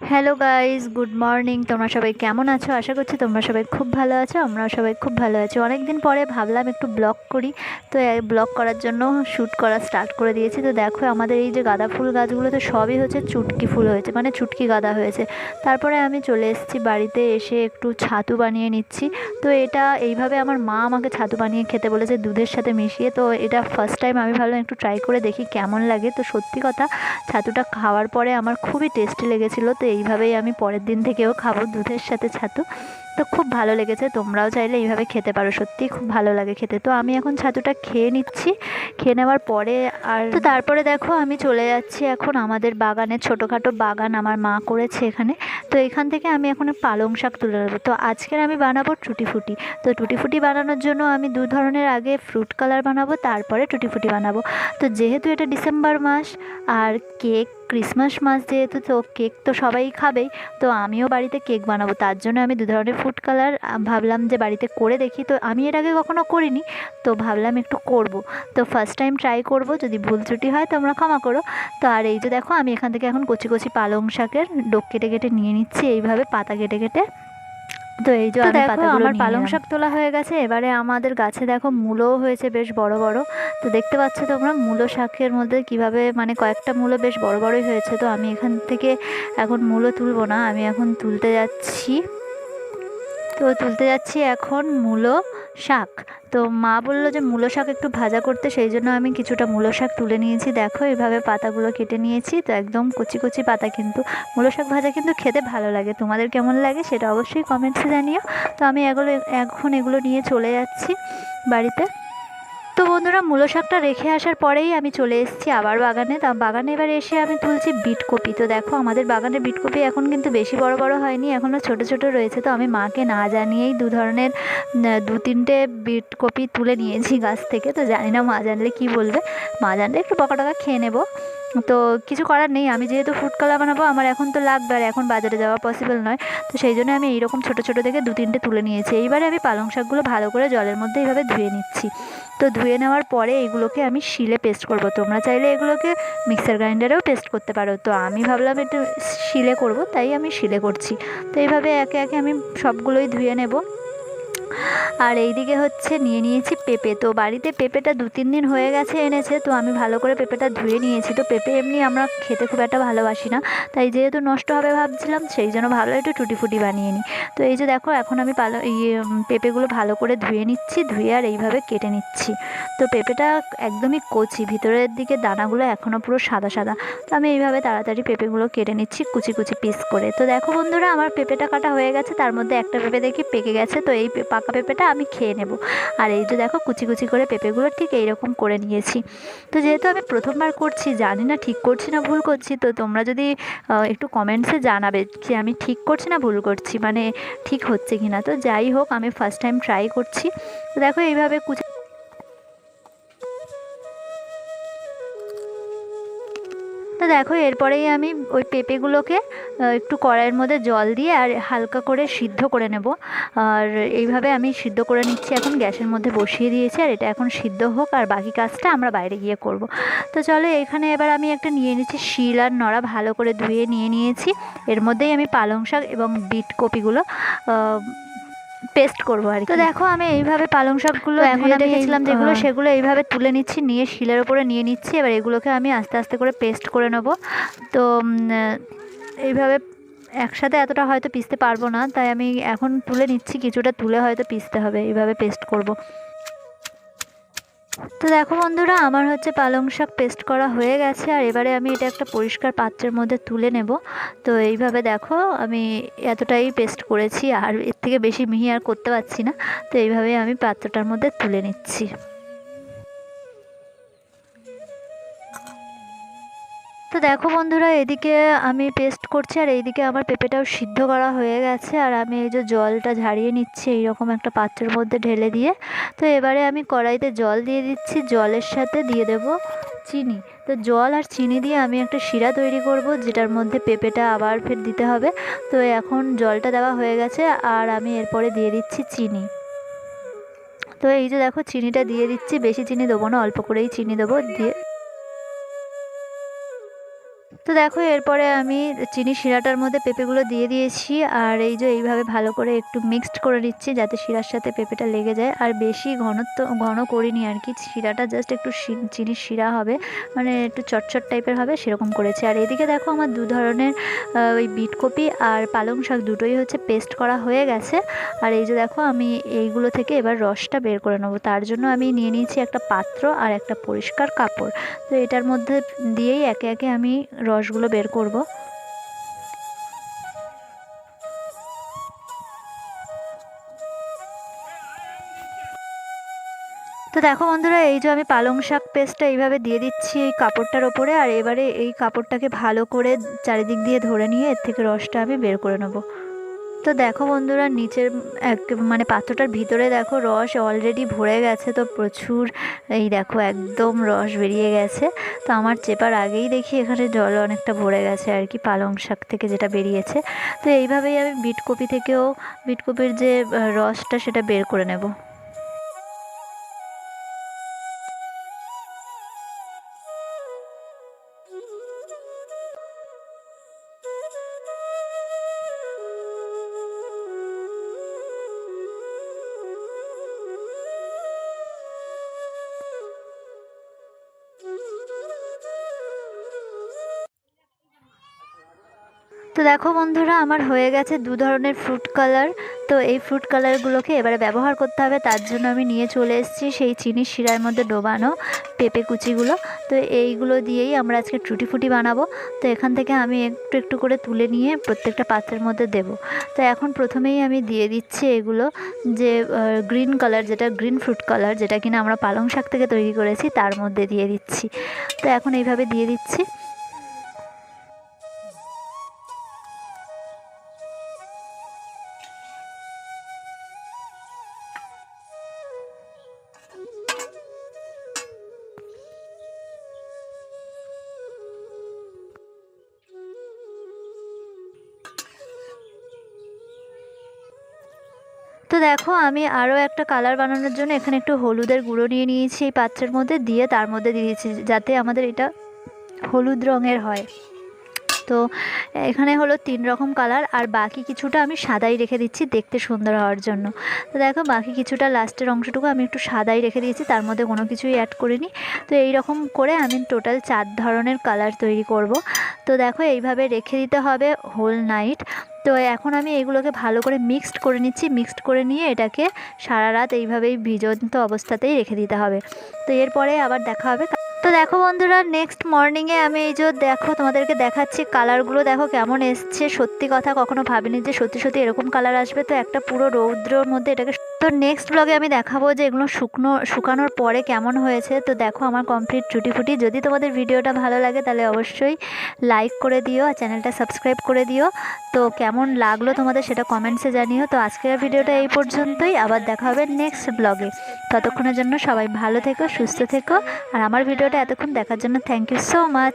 Hello guys good morning তোমরা সবাই কেমন আছো? আশা করছি তোমরা সবাই খুব ভালো আছো, আমরাও সবাই খুব ভালো আছি। অনেক দিন পরে ভাবলাম একটু ব্লগ করি। তো ব্লগ করার জন্য শ্যুট করা স্টার্ট করে দিয়েছি। তো দেখো, আমাদের এই যে গাঁদা ফুল গাছগুলো তো সবই হচ্ছে চুটকি ফুল হয়েছে মানে চুটকি গাঁদা হয়েছে। তারপরে আমি চলে এসেছি বাড়িতে, এসে একটু ছাতু বানিয়ে নিচ্ছি। তো এটা এইভাবে আমার মা আমাকে ছাতু বানিয়ে খেতে বলেছে দুধের সাথে মিশিয়ে। তো এটা ফার্স্ট টাইম আমি ভাবলাম একটু ট্রাই করে দেখি কেমন লাগে। তো সত্যি কথা, ছাতুটা খাওয়ার পরে আমার খুবই টেস্টি লেগেছিলো। তো এইভাবেই আমি পরের দিন থেকেও খাব দুধের সাথে ছাতু। তো খুব ভালো লেগেছে, তোমরাও চাইলে এইভাবে খেতে পারো, সত্যিই খুব ভালো লাগে খেতে। তো আমি এখন ছাতুটা খেয়ে নিচ্ছি, খেয়ে নেওয়ার পরে আর তো তারপরে দেখো আমি চলে যাচ্ছি এখন আমাদের বাগানে ছোটোখাটো বাগান আমার মা করেছে এখানে। তো এখান থেকে আমি এখন পালং শাক তুলে নেব। তো আজকের আমি বানাবো টুটি ফুটি। তো টুটি ফুটি বানানোর জন্য আমি দু ধরনের আগে ফ্রুট কালার বানাবো, তারপরে টুটি ফুটি বানাবো। তো যেহেতু এটা ডিসেম্বর মাস আর কেক ক্রিসমাস মাস যেহেতু, তো কেক তো সবাই খাবেই, তো আমিও বাড়িতে কেক বানাবো। তার জন্য আমি দু ধরনের ফুড কালার ভাবলাম যে বাড়িতে করে দেখি। তো আমি এর আগে কখনো করিনি তো ভাবলাম একটু করব। তো ফার্স্ট টাইম ট্রাই করব যদি ভুল ত্রুটি হয় তোমরা ক্ষমা করো। তো আর এই যে দেখো আমি এখান থেকে এখন কচি কচি পালং শাকের ডোক কেটে কেটে নিয়ে নিচ্ছি এইভাবে পাতা কেটে কেটে। তো এই যে পাতাগুলো আমার পালং শাক তোলা হয়ে গেছে এবারে আমাদের গাছে দেখো মূলও হয়েছে বেশ বড় বড়। তো দেখতে পাচ্ছ তোমরা মূলো শাকের মধ্যে কীভাবে মানে কয়েকটা মূলো বেশ বড় বড়ই হয়েছে। তো আমি এখান থেকে এখন মূলো তুলবো না আমি এখন তুলতে যাচ্ছি। তো তুলতে যাচ্ছি এখন মূলো শাক। তো মা বলল যে মূলো শাক একটু ভাজা করতে, সেই জন্য আমি কিছুটা মূলো শাক তুলে নিয়েছি। দেখো, এভাবে পাতাগুলো কেটে নিয়েছি। তো একদম কচি কচি পাতা কিন্তু, মূলো শাক ভাজা কিন্তু খেতে ভালো লাগে। তোমাদের কেমন লাগে সেটা অবশ্যই কমেন্টসে জানিও। তো আমি এগুলো, এখন এগুলো নিয়ে চলে যাচ্ছি বাড়িতে। তো বন্ধুরা, মূলো শাকটা রেখে আসার পরেই আমি চলে এসেছি আবার বাগানে। তা বাগানে এবার এসে আমি তুলছি বিটকপি। তো দেখো, আমাদের বাগানে বিটকপি এখন কিন্তু বেশি বড় বড় হয়নি এখনও ছোট ছোট রয়েছে। তো আমি মাকে না জানিয়েই দু ধরনের দু তিনটে বিটকপি তুলে নিয়েছি গাছ থেকে। তো জানি না মা জানলে কী বলবে। মা জানলে একটু পকা টকা খেয়ে নেব। তো কিছু করার নেই, আমি যেহেতু ফুড কালার বানাবো, আমার এখন তো লাগবে আর এখন বাজারে যাওয়া পসিবল নয়। তো সেই জন্য আমি এইরকম ছোটো ছোটো থেকে দু তিনটে তুলে নিয়েছি। এইবারে আমি পালং শাকগুলো ভালো করে জলের মধ্যে এইভাবে ধুয়ে নিচ্ছি। তো ধুয়ে নেওয়ার পরে এগুলোকে আমি শিলে পেস্ট করব। তোমরা চাইলে এগুলোকে মিক্সার গ্রাইন্ডারেও পেস্ট করতে পারো। তো আমি ভাবলাম একটু শিলে করব, তাই আমি শিলে করছি। তো এইভাবে একে একে আমি সবগুলোই ধুয়ে নেব। আর এইদিকে হচ্ছে নিয়ে নিয়েছি পেঁপে। তো বাড়িতে পেঁপেটা দু তিন দিন হয়ে গেছে এনেছে, তো আমি ভালো করে পেঁপেটা ধুয়ে নিয়েছি। তো পেঁপে এমনি আমরা খেতে খুব একটা ভালোবাসি না। তাই যেহেতু নষ্ট হবে ভাবছিলাম, সেই জন্য ভালো একটু টুটি ফুটি বানিয়ে নিই। তো এই যে দেখো, এখন আমি পালো ইয়ে পেঁপেগুলো ভালো করে ধুয়ে নিচ্ছি, ধুয়ে আর এইভাবে কেটে নিচ্ছি। তো পেঁপেটা একদমই কচি, ভিতরের দিকে দানাগুলো এখনও পুরো সাদা সাদা। তো আমি এইভাবে তাড়াতাড়ি পেঁপেগুলো কেটে নিচ্ছি কুচি কুচি পিস করে। তো দেখো বন্ধুরা, আমার পেঁপেটা কাটা হয়ে গেছে, তার মধ্যে একটা পেঁপে দেখি পেকে গেছে। তো এই পাকা পেঁপেটা আমি খেয়ে নেব। আর এই যে দেখো কুচি কুচি করে পেঁপেগুলো ঠিক এইরকম করে নিয়েছি। তো যেহেতু আমি প্রথমবার করছি, জানি না ঠিক করছি না ভুল করছি, তো তোমরা যদি একটু কমেন্টসে জানাবে যে আমি ঠিক করছি না ভুল করছি মানে ঠিক হচ্ছে কি না তো যাই হোক, আমি ফার্স্ট টাইম ট্রাই করছি। তো দেখো এইভাবে কুচি তো দেখো, এরপরেই আমি ওই পেঁপেগুলোকে একটু কড়াইয়ের মধ্যে জল দিয়ে আর হালকা করে সিদ্ধ করে নেব। আর এইভাবে আমি সিদ্ধ করে নিচ্ছি, এখন গ্যাসের মধ্যে বসিয়ে দিয়েছি, আর এটা এখন সিদ্ধ হোক, আর বাকি কাজটা আমরা বাইরে গিয়ে করব। তো চলো এখানে এবার আমি একটা নিয়ে নিচ্ছি শিল আর নড়া, ভালো করে ধুয়ে নিয়ে নিয়েছি। এর মধ্যেই আমি পালং শাক এবং বিট কপিগুলো পেস্ট করব আর তো দেখো আমি এইভাবে পালং শাকগুলো এখন দেখেছিলাম যেগুলো সেগুলো এইভাবে তুলে নিচ্ছি নিয়ে শিলের ওপরে নিয়ে নিচ্ছি এবার এগুলোকে আমি আস্তে আস্তে করে পেস্ট করে নেব। তো এইভাবে একসাথে এতটা হয়তো পিসতে পারব না তাই আমি এখন তুলে নিচ্ছি কিছুটা তুলে হয়তো পিসতে হবে এইভাবে পেস্ট করব। তো দেখো বন্ধুরা, আমার হচ্ছে পালং শাক পেস্ট করা হয়ে গেছে, আর এবারে আমি এটা একটা পরিষ্কার পাত্রের মধ্যে তুলে নেব। তো এইভাবে দেখো, আমি এতটাই পেস্ট করেছি, আর এর থেকে বেশি মিহি আর করতে পারছি না, তো এইভাবে আমি পাত্রটার মধ্যে তুলে নিচ্ছি। তো দেখো বন্ধুরা, এদিকে আমি পেস্ট করছি আর এইদিকে আমার পেঁপেটাও সিদ্ধ করা হয়ে গেছে আর আমি এই যে জলটা ঝাড়িয়ে নিচ্ছি এইরকম একটা পাত্রের মধ্যে ঢেলে দিয়ে। তো এবারে আমি কড়াইতে জল দিয়ে দিচ্ছি, জলের সাথে দিয়ে দেব চিনি। তো জল আর চিনি দিয়ে আমি একটা শিরা তৈরি করব, যেটার মধ্যে পেঁপেটা আবার ফের দিতে হবে। তো এখন জলটা দেওয়া হয়ে গেছে আর আমি এরপরে দিয়ে দিচ্ছি চিনি। তো এই যে দেখো, চিনিটা দিয়ে দিচ্ছি, বেশি চিনি দেবো না, অল্প করেই চিনি দেবো, দিয়ে তো দেখো, এরপরে আমি চিনি শিরাটার মধ্যে পেঁপেগুলো দিয়ে দিয়েছি, আর এই যে এইভাবে ভালো করে একটু মিক্সড করে নিচ্ছি যাতে শিরার সাথে পেঁপেটা লেগে যায়। আর বেশি ঘনত্ব, ঘন করিনি আর কি, শিরাটা জাস্ট একটু চিনির শিরা হবে মানে একটু চটচট টাইপের হবে, সেরকম করেছি। আর এদিকে দেখো, আমার দু ধরনের ওই বিটকপি আর পালং শাক দুটোই হচ্ছে পেস্ট করা হয়ে গেছে। আর এই যে দেখো, আমি এইগুলো থেকে এবার রসটা বের করে নেব। তার জন্য আমি নিয়ে নিয়েছি একটা পাত্র আর একটা পরিষ্কার কাপড়। তো এটার মধ্যে দিয়েই একে একে আমি রসগুলো বের করব। তো দেখো বন্ধুরা, এই যে আমি পালং শাক পেস্টটা এইভাবে দিয়ে দিচ্ছি এই কাপড়টার ওপরে, আর এবারে এই কাপড়টাকে ভালো করে চারিদিক দিয়ে ধরে নিয়ে এর থেকে রসটা আমি বের করে নেব। তো দেখো বন্ধুরা, নিচের এক মানে পাত্রটার ভিতরে দেখো রস অলরেডি ভরে গেছে তো প্রচুর, এই দেখো একদম রস বেরিয়ে গেছে। তো আমার চেপার আগেই দেখি এখানে জল অনেকটা ভরে গেছে আর কি, পালং শাক থেকে যেটা বেরিয়েছে। তো এইভাবেই আমি বিটকপি থেকেও, বিটকপির যে রসটা সেটা বের করে নেব। তো দেখো বন্ধুরা, আমার হয়ে গেছে দু ধরনের ফ্রুট কালার তো এই ফ্রুট কালারগুলোকে এবারে ব্যবহার করতে হবে। তার জন্য আমি নিয়ে চলে এসেছি সেই চিনির শিরার মধ্যে ডোবানো পেঁপে কুচিগুলো। তো এইগুলো দিয়েই আমরা আজকে টুটি ফুটি বানাবো। তো এখান থেকে আমি একটু একটু করে তুলে নিয়ে প্রত্যেকটা পাত্রের মধ্যে দেব। তো এখন প্রথমেই আমি দিয়ে দিচ্ছি এগুলো যে গ্রিন কালার যেটা গ্রিন ফ্রুট কালার যেটা কিনা আমরা পালং শাক থেকে তৈরি করেছি, তার মধ্যে দিয়ে দিচ্ছি। তো এখন এইভাবে দিয়ে দিচ্ছি। তো দেখো, আমি আরও একটা কালার বানানোর জন্য এখানে একটু হলুদের গুঁড়ো নিয়ে নিয়েছি এই পাত্রের মধ্যে, দিয়ে তার মধ্যে দিয়েছি, যাতে আমাদের এটা হলুদ রঙের হয়। তো এখানে হলো তিন রকম কালার আর বাকি কিছুটা আমি সাদাই রেখে দিচ্ছি দেখতে সুন্দর হওয়ার জন্য। তো দেখো, বাকি কিছুটা লাস্টের অংশটুকু আমি একটু সাদাই রেখে দিয়েছি, তার মধ্যে কোনো কিছুই অ্যাড করিনি। তো এই রকম করে আমি টোটাল চার ধরনের কালার তৈরি করব। তো দেখো, এইভাবে রেখে দিতে হবে হোল নাইট তো এখন আমি এগুলোকে ভালো করে মিক্সড করে নিচ্ছি। মিক্সড করে নিয়ে এটাকে সারা রাত এইভাবেই ভিজন্ত অবস্থাতেই রেখে দিতে হবে। তো এরপরে আবার দেখা হবে। তো দেখো বন্ধুরা নেক্সট মর্নিংয়ে আমি এই যে দেখো তোমাদেরকে দেখাচ্ছি কালারগুলো দেখো কেমন এসছে। সত্যি কথা কখনো ভাবিনি যে সত্যি সত্যি এরকম কালার আসবে। তো একটা পুরো রৌদ্রর মধ্যে এটাকে তো নেক্সট ব্লগে আমি দেখাবো যে এগুলো শুকনো, শুকানোর পরে কেমন হয়েছে। তো দেখো আমার কমপ্লিট চুটি ফুটি। যদি তোমাদের ভিডিওটা ভালো লাগে তাহলে অবশ্যই লাইক করে দিও আর চ্যানেলটা সাবস্ক্রাইব করে দিও। তো কেমন লাগল তোমাদের সেটা কমেন্টসে জানিও। তো আজকের ভিডিওটা এই পর্যন্তই। আবার দেখা হবে নেক্সট ব্লগে ততক্ষণের জন্য সবাই ভালো থেকো, সুস্থ থেকো। আর আমার ভিডিওটা এতক্ষণ দেখার জন্য থ্যাংক ইউ সো মাচ